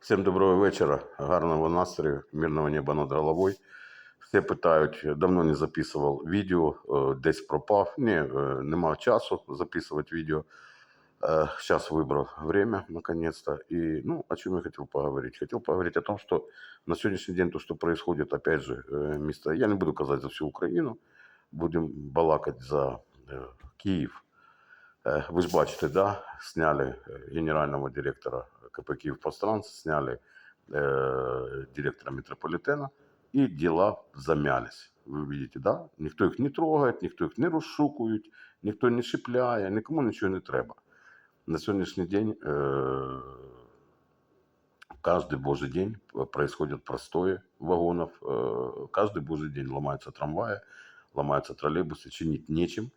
Всім доброго вечора, гарного настрою, мирного неба над головою. Всі питають, давно не записував відео, е, десь пропав. Ні, е, нема часу записувати відео. Сейчас выбрал время, наконец-то. И, ну, о чем я хотел поговорить? Хотел поговорить о том, что на сегодняшний день то, что происходит, опять же, э, место, я не буду казать за всю Украину, будем балакать за э, Киев. Е, Ви ж бачите, да? сняли е, генерального директора КП «Київпостранс», сняли э, директора метрополитена, и дела замялись. Вы видите, да? Ніхто їх не трогає, ніхто їх не розшукують, ніхто не шипляє, нікому нічого не треба. На сьогоднішній день э, каждый божий день происходит простои вагонов, э, каждый божий день ломаются трамваї, ламаються тролейбуси, чинить нечим.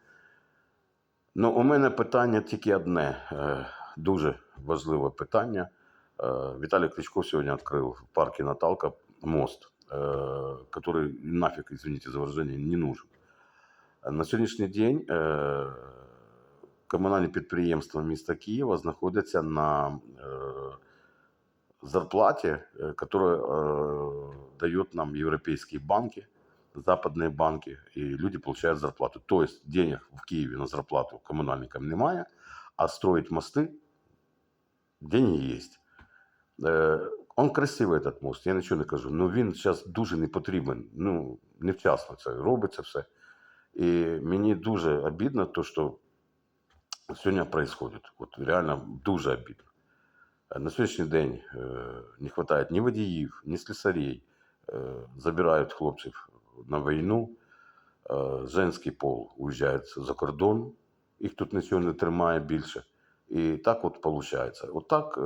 Ну, у мене питання тільки одне, е, дуже важливе питання. Е, Віталій Кличко сьогодні відкрив в парку Наталка мост, е, який нафіг, извините за выражение, не нужен. На сьогоднішній день комунальні підприємства міста Києва знаходяться на зарплаті, яку дають нам європейські банки, западные банки, и люди получают зарплату. То есть денег в Киеве на зарплату коммунальникам немає, а строить мосты деньги есть. Е, Он красивий этот мост, я нічого не кажу. Ну він зараз дуже не потрібен. Ну, невчасно це робиться все. І мені дуже обідно, то, що сьогодні відбувається. От реально дуже обідно. Е, На сьогоднішній день е, не вистачає ні водіїв, ні слесарей. Е, Забирають хлопців на війну. Е, Женський пол уїжджає за кордон, їх тут нічого не тримає більше. І так от виходить. От так е,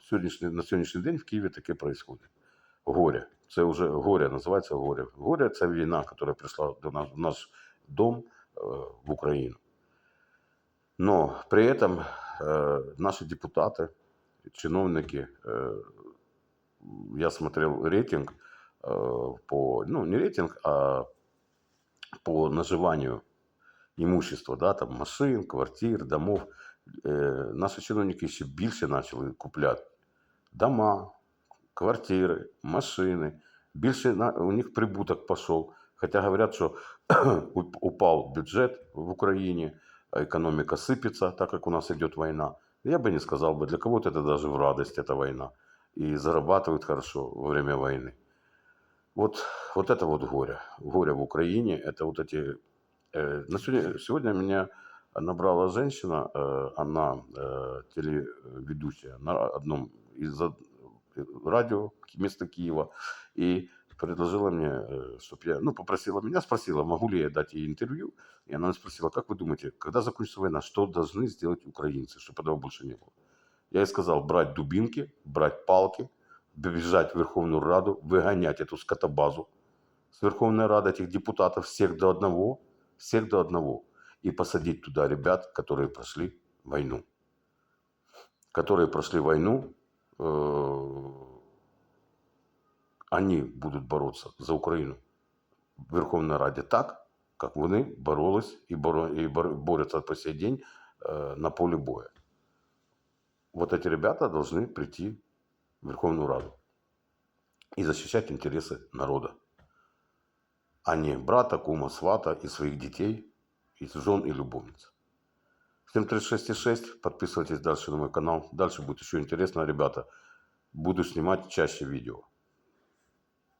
сьогоднішній, на сьогоднішній день в Києві таке відбувається. Горе. Це вже горе, називається горе. Горе це війна, яка прийшла до нас в наш дом е, в Україну. Но при этом э, наши депутаты, чиновники, э, я смотрел рейтинг э, по, ну не рейтинг, а по наживанию имущества, да, там машин, квартир, домов. Э, наші чиновники ще більше почали купляти дома, квартири, машини. Більше на, у них прибуток пішов. Хоча говорять, що уп- упав бюджет в Україні, а экономика сыпется, так как у нас идет война. Я бы не сказал бы, для кого-то это даже в радость, эта война. И зарабатывают хорошо во время войны. Вот, вот это вот горе. Горе в Украине, это вот эти... э, на сегодня, сегодня меня набрала женщина, э, она э, телеведущая на одном из од- радио места Киева, и предложила мне, чтобы я, ну, попросила меня, спросила, могу ли я дать ей интервью, и она спросила, как вы думаете, когда закончится война, что должны сделать украинцы, чтобы этого больше не было? Я ей сказал, брать дубинки, брать палки, бежать в Верховную Раду, выгонять эту скотобазу с Верховной Рады, этих депутатов, всех до одного, всех до одного, и посадить туда ребят, которые прошли войну. Которые прошли войну, э, они будут бороться за Украину в Верховной Раде так, как вони боролись и, боро, и бор- борются по сей день э, на поле боя. Вот эти ребята должны прийти Верховную Раду и защищать интересы народа, а не брата, кума, свата и своих детей, и жен и любовниц. Всем 36,6, подписывайтесь дальше на мой канал. Дальше будет еще интересно, ребята. Буду снимать чаще видео.